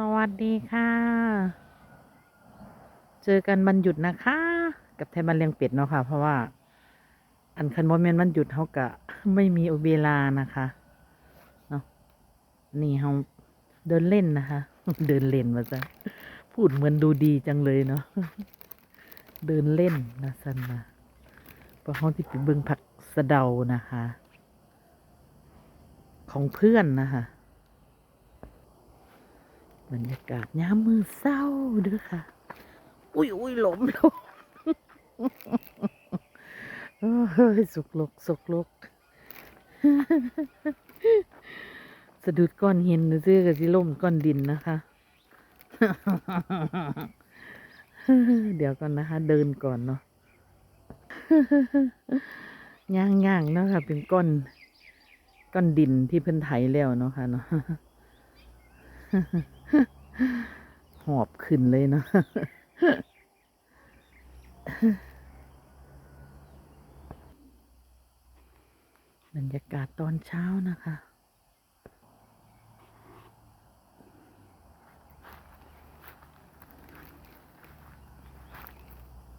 สวัสดีค่ะ เจอกันวันหยุดนะคะ กับไทยบันเลียงเป็ดเนาะค่ะ เพราะว่า อันคันโมเมนต์วันหยุดเขากะไม่มีเวลานะคะเนาะนี่เขาเดินเล่นนะคะ เดินเล่นมาจะพูดเหมือนดูดีจังเลยเนาะเดินเล่นนะสันนะเพราะเขาที่ไปเบิ่งผักสะเดานะคะ ของเพื่อนนะคะ บรรยากาศยามมือเศร้าเด้วยค่ะ อุ้ยอุ้ยหลมลมโอ้ยสุกลกสุกลกสะดุดก้อนหินนะซื้อกับสิล่มก้อนดินนะคะ เดี๋ยวก่อนนะคะ เดินก่อนเนาะย่างย่างเนาะค่ะ เป็นก้อนก้อนดินที่เพิ่นไถแล้วเนาะค่ะเนาะ หอบขึ้นเลยเนาะบรรยากาศตอนเช้านะคะ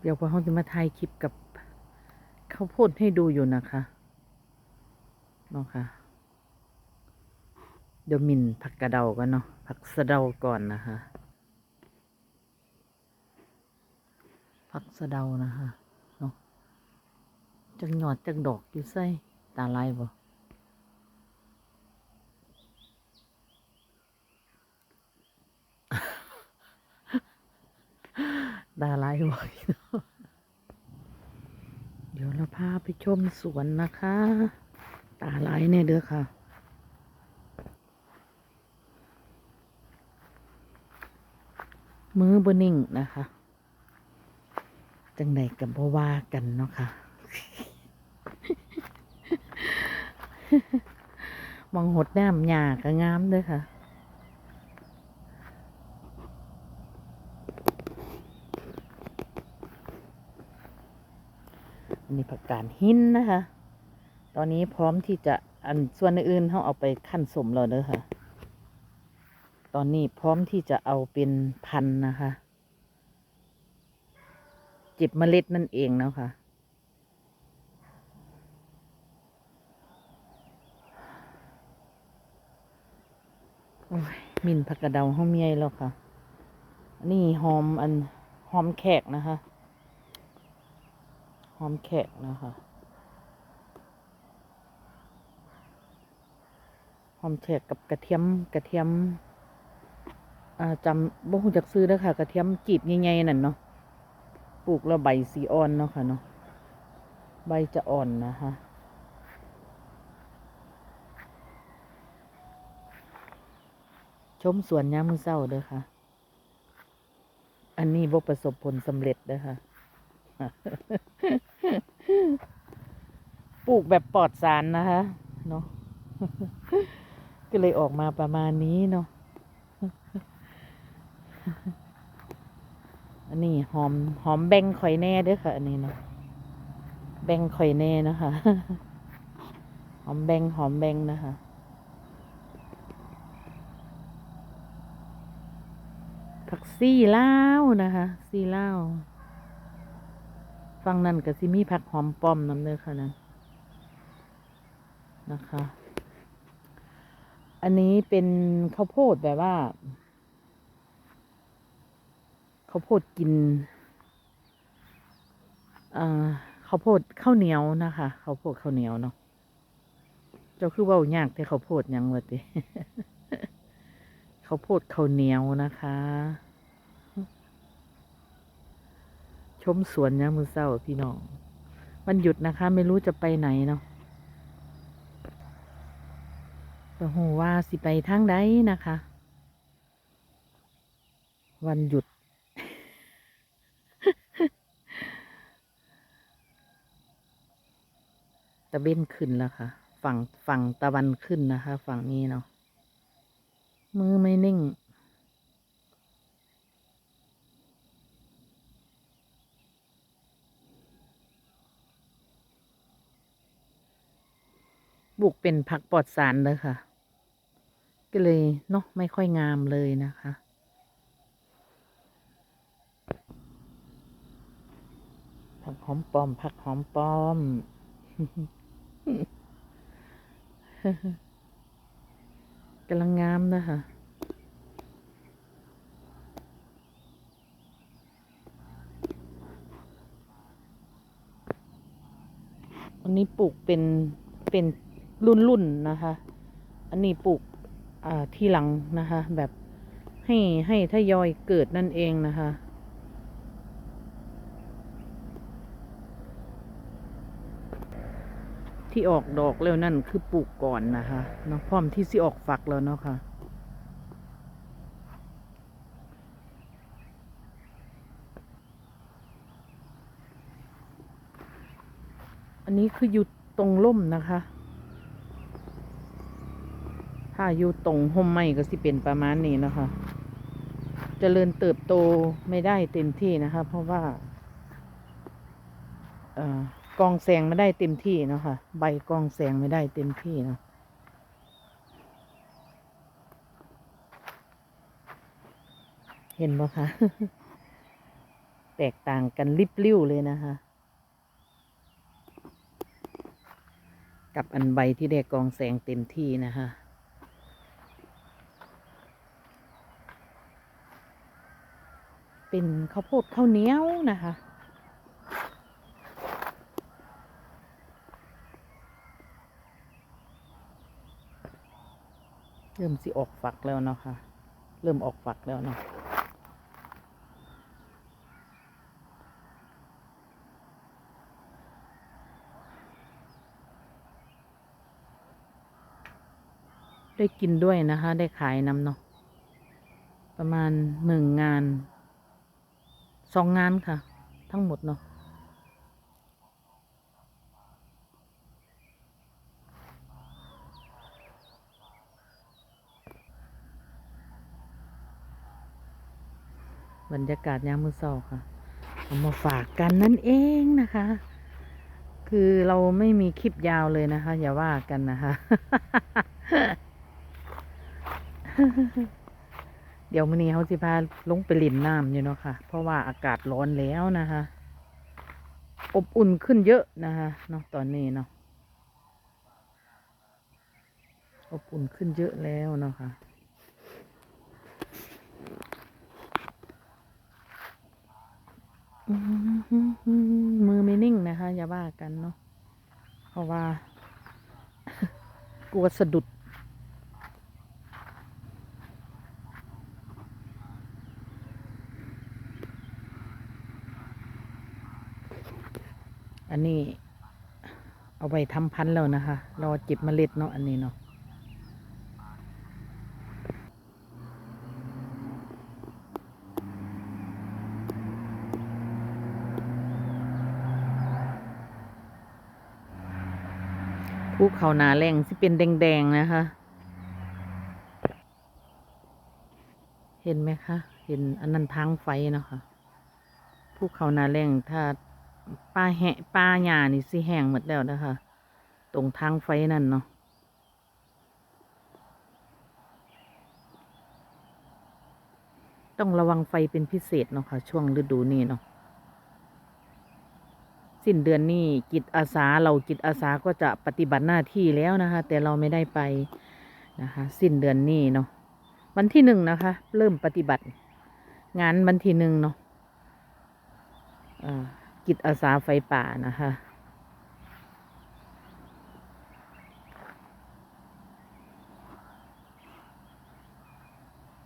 เดี๋ยวพอเขาจะมาถ่ายคลิปกับข้าวโพดให้ดูอยู่นะคะเนาะค่ะ เดี๋ยวมินผักกระเดากันเนาะผักสะเดาก่อนนะคะผักสะเดานะคะเนาะจังหยอดจังดอกอยู่ใส่ตาลายบ่ตาลายบ่เนาะเดี๋ยวเราพาไปชมสวนนะคะ ตาลายเนี่ยเด้อค่ะ มือบนิ่งนะคะ จังใดกับบว่ากันเนาะค่ะมองหดน้ำหยาก็งามเด้วยค่ะอันนี้ผักกาดหินนะคะ ตอนนี้พร้อมที่จะอันส่วนอื่นเขาเอาไปขั้นสมแล้วเด้อค่ะ ตอนนี้พร้อมที่จะเอาเป็นพันนะคะเจ็บเมล็ดนั่นเองนะคะ โอ้ยมินผักกระเดาห้องเมียแล้วค่ะนนี้หอมอันหอมแขกนะคะ หอมแขกนะคะหอมแขกกับกระเทียมกระเทียม จำบ่ฮู้จักซื้อเด้อค่ะกระเทียมจีบใหญ่ๆนั่นเนาะปลูกแล้วใบสีอ่อนเนาะค่ะเนาะใบจะอ่อนนะคะชมสวนยามมื้อเช้าเด้อค่ะ อันนี้บ่ประสบผลสำเร็จเด้อค่ะ ปลูกแบบปลอดสารนะคะ เนาะ ก็เลยออกมาประมาณนี้เนาะ อันนี้หอมหอมแบงข่อยแน่ด้วยค่ะ อันนี้เนาะแบงข่อยแน่นะคะหอมแบงหอมแบงนะคะผักซี่เล่านะคะซี่เล่าฟังนั่นก็สิมีผักหอมป้อมน้ำเด้อค่ะนั่นนะคะ อันนี้เป็นข้าวโพดแบบว่า ข้าวโพดกินข้าวโพดข้าวเหนียวนะคะข้าวโพดข้าวเหนียวเนาะเจ้าคือว่ายากแต่ข้าวโพดยังวะติข้าวโพดข้าวเหนียวนะคะ ชมสวนยามมือเศร้าพี่น้องวันหยุดนะคะ ไม่รู้จะไปไหนเนาะแต่หูว่าสิไปทางใดนะคะ วันหยุดะเบ้นขึ้นแล้วค่ะ ฝั่งฝั่งตะวันขึ้นนะคะ ฝั่งนี้เนาะมือไม่นิ่ง บุกเป็นผักปลอดสารเลยค่ะ ก็ก็เลยเนาะไม่ค่อยงามเลยนะคะผักหอมปลอมผักหอมปลอม กำลังงามนะคะอันนี้ปลูกเป็นเป็นรุ่นรุ่นๆนะคะ อันนี้ปลูกอ่าที่หลังนะคะ แบบให้ให้ทยอยเกิดนั่นเองนะคะ ที่ออกดอกแล้วนั่นคือปลูกก่อนนะคะเนาะพร้อมที่สิออกฝักแล้วเนาะค่ะอันนี้คืออยู่ตรงร่มนะคะ ถ้าอยู่ตรงห่มไม้ก็สิเป็นประมาณนี้นะคะจเจริญเติบโตไม่ได้เต็มที่นะคะ เพราะว่า เอ่อ กองแสงไม่ได้เต็มที่เนาะค่ะ ใบกองแสงไม่ได้เต็มที่เนาะเห็นปะคะ แตกต่างกันลิบลิ่วเลยนะคะ กับอันใบที่ได้กองแสงเต็มที่นะคะเป็นข้าวโพดข้าวเหนียวนะคะ เริ่มสิออกฝักแล้วเนาะค่ะ เริ่มออกฝักแล้วเนาะได้กินด้วยนะคะ ได้ขายน้ำเนาะประมาณหนึ่งงานสองงานค่ะ ทั้งหมดเนาะ บรรยากาศยามมือเช้าค่ะเอามาฝากกันนั่นเองนะคะ คือเราไม่มีคลิปยาวเลยนะคะ อย่าว่ากันนะคะ เดี๋ยวมื้อนี้เขาสิพาลงไปเล่นน้ำอยู่เนาะค่ะ เพราะว่าอากาศร้อนแล้วนะคะ อบอุ่นขึ้นเยอะนะคะเนาะตอนนี้เนาะอบอุ่นขึ้นเยอะแล้วเนาะค่ะ มือไม่นิ่งนะคะ อย่าว่ากันเนาะเพราะว่า กลัวสะดุด อันนี้เอาไปทำพันธุ์แล้วนะคะ รอเก็บเมล็ดเนาะอันนี้เนาะ ภูเขาหนาแรงที่เป็นแดงๆนะคะ เห็นไหมคะ เห็นอันนั้นทางไฟเนาะคะภูเขาหนาแรงถ้าป้าแหะป้าหญ้านี่สิแห้งหมดแล้วนะคะ ตรงทางไฟนั่นเนาะต้องระวังไฟเป็นพิเศษเนาะค่ะช่วงฤดูนี้เนาะ สิ้นเดือนนี้จิตอาสาเราจิตอาสาก็จะปฏิบัติหน้าที่แล้วนะคะ แต่เราไม่ได้ไปนะคะ สิ้นเดือนนี้เนาะวันที่หนึ่งนะคะ เริ่มปฏิบัติ งานวันที่หนึ่งเนาะอ่าจิตอาสาไฟป่านะคะ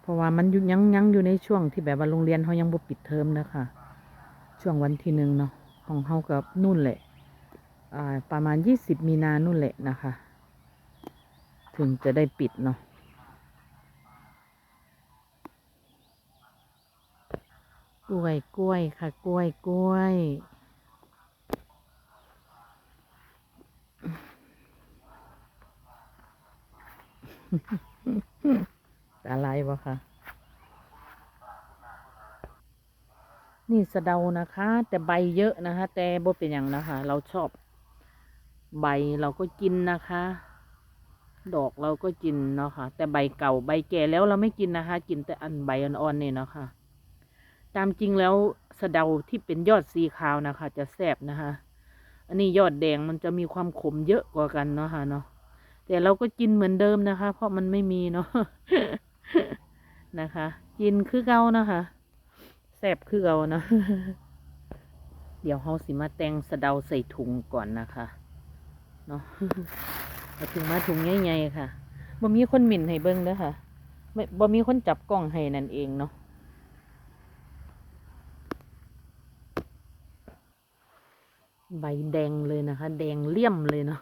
เพราะว่ามันยู่ยังยังอยู่ในช่วงที่แบบว่าโรงเรียนเขายังบ่ปิดเทอมนะคะช่วงวันที่หนึ่งเนาะ ของเขากับนู่นแหละอ่าประมาณยี่สิบมีนานู่นแหละนะคะ ถึงจะได้ปิดเนาะกล้วยกล้วยค่ะกล้วยกล้วยอะไรวะคะ นี่สะเดานะคะ แต่ใบเยอะนะคะ แต่บ่เป็นอย่างนะคะ เราชอบ ใบเราก็กินนะคะ ดอกเราก็กินเนาะค่ะ แต่ใบเก่าใบแก่แล้วเราไม่กินนะคะ กินแต่อันใบอ่อนๆนี่เนาะค่ะ ตามจริงแล้วสะเดาที่เป็นยอดสีขาวนะคะ จะแซ่บนะคะ อันนี้ยอดแดงมันจะมีความขมเยอะกว่ากันเนาะค่ะเนาะแต่เราก็กินเหมือนเดิมนะคะ เพราะมันไม่มีเนาะนะคะ กินคือเก่านะคะ แซ่บคือเก่านะ เดี๋ยวเฮาสิมาแต่งสะเดาใส่ถุงก่อนนะคะเนาะเอาถุงมาถุงใหญ่ๆค่ะบ่มีคนหมิ่นให้เบิ่งเด้อค่ะไม่บ่มีคนจับกล้องให้นั่นเองเนาะใบแดงเลยนะคะ แดงเลี่ยมเลยเนาะ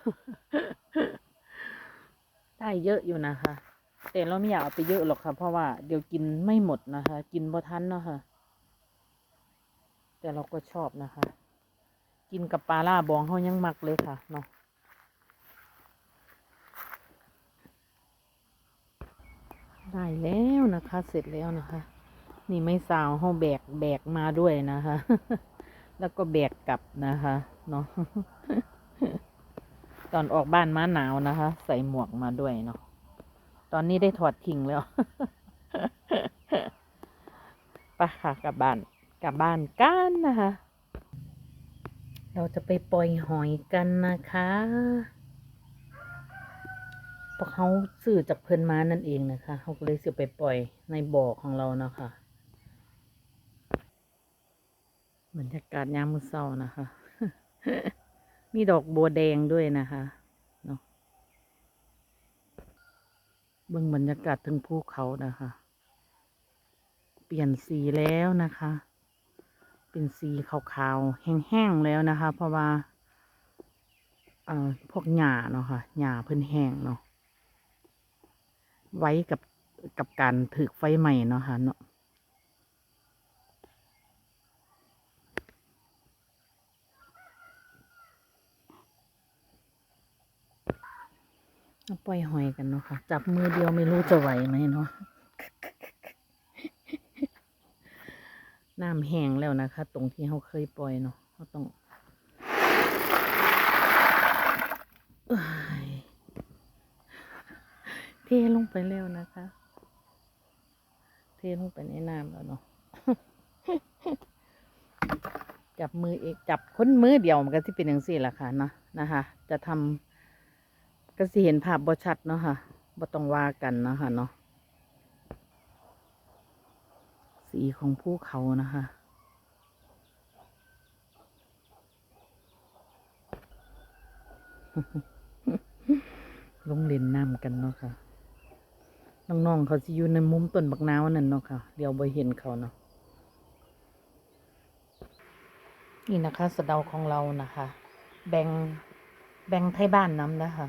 ได้เยอะอยู่นะคะ แต่เราไม่อยากเอาไปเยอะหรอกค่ะ เพราะว่าเดี๋ยวกินไม่หมดนะคะ กินบ่ทันเนาะค่ะ แต่เราก็ชอบนะคะ กินกับปลาล่าบองเขายังมักเลยค่ะเนาะได้แล้วนะคะ เสร็จแล้วนะคะ นี่ไม่สาวเขาแบกแบกมาด้วยนะคะ แล้วก็แบกกลับนะคะเนาะตอนออกบ้านมาหนาวนะคะ ใส่หมวกมาด้วยเนาะตอนนี้ได้ถอดทิ้งแล้วไปค่ะกลับบ้าน กลับบ้านกันนะคะ เราจะไปปล่อยหอยกันนะคะเพราะเขาซื้อจากเพิ่นมานั่นเองนะคะเขาก็เลยซื้อไปปล่อยในบ่อของเรานะคะบรรยากาศยามมื้อเช้านะคะ มีดอกบัวแดงด้วยนะคะเนาะเบิ่งบรรยากาศถึงภูเขานะคะ เปลี่ยนสีแล้วนะคะ เป็นสีขาวๆ แห้งๆ แล้วนะคะ เพราะว่าเอ่อพวกหญ้าเนาะค่ะหญ้าเพิ่นแห้งเนาะไว้กับกับการถือไฟใหม่เนาะค่ะเนาะปล่อยหอยกันเนาะค่ะจับมือเดียวไม่รู้จะไหวไหมเนาะ น้ำแห้งแล้วนะคะ ตรงที่เขาเคยปล่อยเนาะเขาต้องเทลงไปแล้วนะคะ เทลงไปในน้ำแล้วเนาะจับมือเอกจับค้นมือเดียวมันก็ที่เป็นอย่างสี่ละค่ะเนาะนะคะ จะทำก็สิเห็นภาพบ่ชัดเนาะค่ะบ่ต้องว่ากันเนาะค่ะเนาะ สีของภูเขานะคะ ลงเล่นน้ำกันเนาะค่ะ น้องๆเขาสิอยู่ในมุมต้นบักนาวนั่นเนาะค่ะ เดี๋ยวบ่เห็นเขาเนาะ นี่นะคะสะเดาของเรานะคะ แบ่ง แบ่งไทยบ้านน้ำนะคะ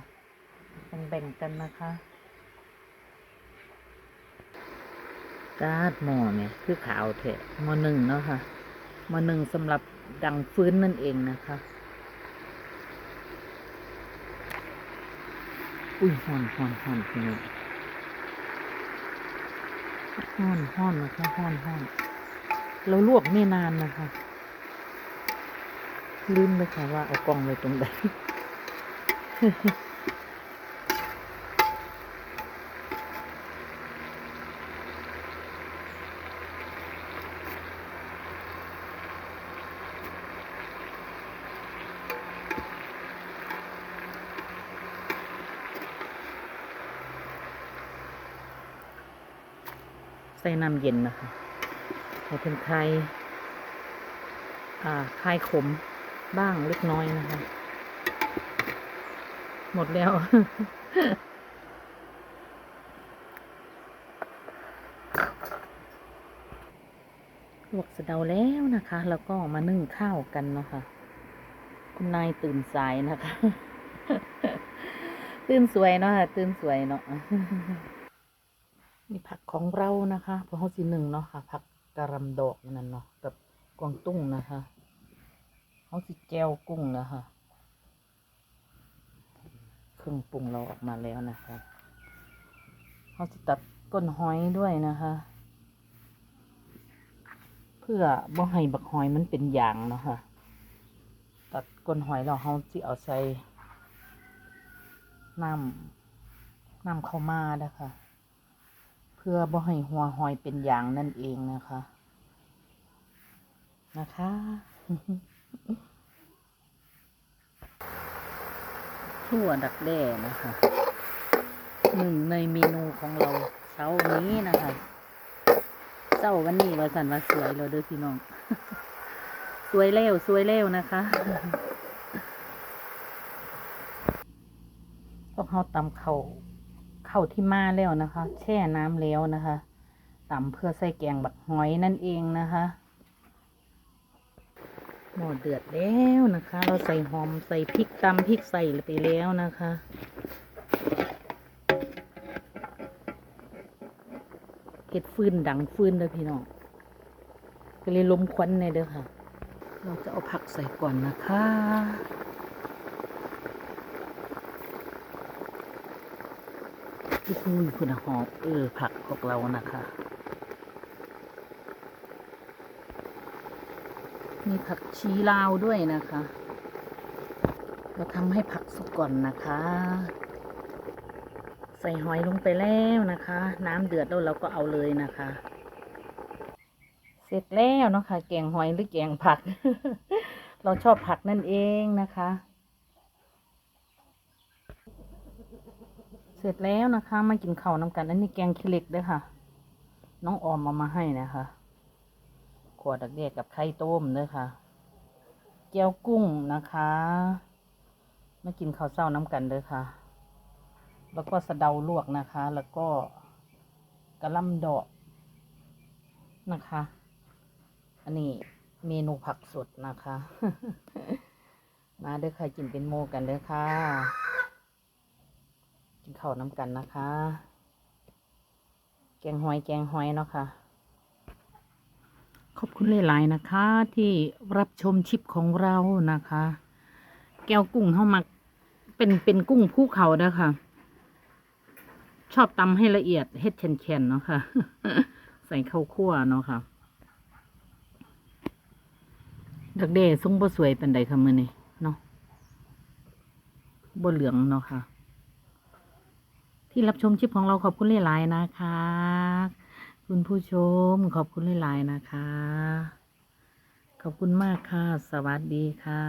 แบ่งๆกันนะคะ กาดหม้อเนี่ยคือขาวเถอะหม้อหนึ่งเนาะค่ะหม้อหนึ่งสำหรับดังฟื้นนั่นเองนะคะ อุ้ยห่อนห่อนห่อนพี่น้องห่อนห่อนนะคะห่อนห่อนเราลวกไม่นานนะคะลืมเลยค่ะว่าเอากล่องไว้ตรงไหน ส่น้ำเย็นนะคะให้เป็นคลายอ่คลายขมบ้างเล็กน้อยนะคะ หมดแล้ว ลวกสะเดาแล้วนะคะ แล้วก็มานึ่งข้าวกันเนาะคะคุณนายตื่นสายนะคะ ตื่นสวยเนาะตื่นสวยเนาะ ของเรานะคะพราะเขาสีหนึ่งเนาะค่ะผักกระลำดอกนั่นเนาะกับกวางตุ้งนะคะเขาสิแจวกุ้งนะคะเครื่องปรุงเราออกมาแล้วนะคะเขาสิตัดก้นหอยด้วยนะคะ เพื่อบ่ให้บักหอยมันเป็นอย่างเนาะค่ะตัดก้นหอยเราเขาสิเอาใส่น้ำนำเข้ามานะคะ พื่อบ่ให้หัวหอยเป็นอย่างนั่นเองนะคะ นะคะทั่วดักแด้นะคะ หนึ่งในเมนูของเราเช้านี้นะคะเช้าวันนี้ว่าสันว่าสวยเราเด้อพี่น้อง สวยแล้วสวยแล้วนะคะพวกเขาตำเข่า ข่าที่มาแล้วนะคะ แช่น้ำแล้วนะคะตำเพื่อใส่แกงบักหอยนั่นเองนะคะหม้อเดือดแล้วนะคะ เราใส่หอมใส่พริกตำพริกใส่ไปแล้วนะคะเห็ดฟืนดังฟืนเด้อพี่น้องก็เลยล้มควันในเด้อค่ะ เราจะเอาผักใส่ก่อนนะคะ โอ้โหคุณหอมเออผักของเรานะคะมีผักชีลาวด้วยนะคะ เราทำให้ผักสุกก่อนนะคะ ใส่หอยลงไปแล้วนะคะ น้ำเดือดแล้วเราก็เอาเลยนะคะ เสร็จแล้วเนาะค่ะแกงหอยหรือแกงผัก เราชอบผักนั่นเองนะคะ เส ร็จแล้วนะคะ มากินข้าวน้ำกัน อันนี้แกงขี้เหล็กด้วยค่ะ น้องออมเอามาให้นะคะขวดดักเดียกับไข่ต้มด้วยค่ะเกี๊ยวกุ้งนะคะ มากินข้าวเช้าน้ำกันเลยค่ะ แล้วก็สะเดาลวกนะคะ แล้วก็กระลำดอกนะคะ อันนี้เมนูผักสดนะคะ มาเด้อค่ะกินเป็นโมกันเด้อค่ะ กินข้าวน้ำกันนะคะ แกงหอยแกงหอยเนาะค่ะ ขอบคุณหลาย ๆ นะคะ ที่รับชมชิปของเรานะคะ แก้วกุ้งเข้ามาเป็นเป็นกุ้งภูเขาเด้อค่ะ ชอบตำให้ละเอียดเฮ็ดแข็งๆเนาะค่ะ ใส่ข้าวคั่วเนาะค่ะดักเดทรงบ่สวยเป็นใดค่ะมือนี่เนาะบ่เหลืองเนาะค่ะ ที่รับชมชิปของเราขอบคุณหลาย ๆ นะคะ คุณผู้ชมขอบคุณหลาย ๆ นะคะ ขอบคุณมากค่ะ สวัสดีค่ะ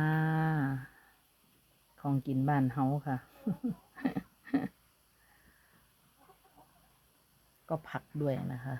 ของกินบ้านเฮาค่ะ ก็ผักด้วยนะคะ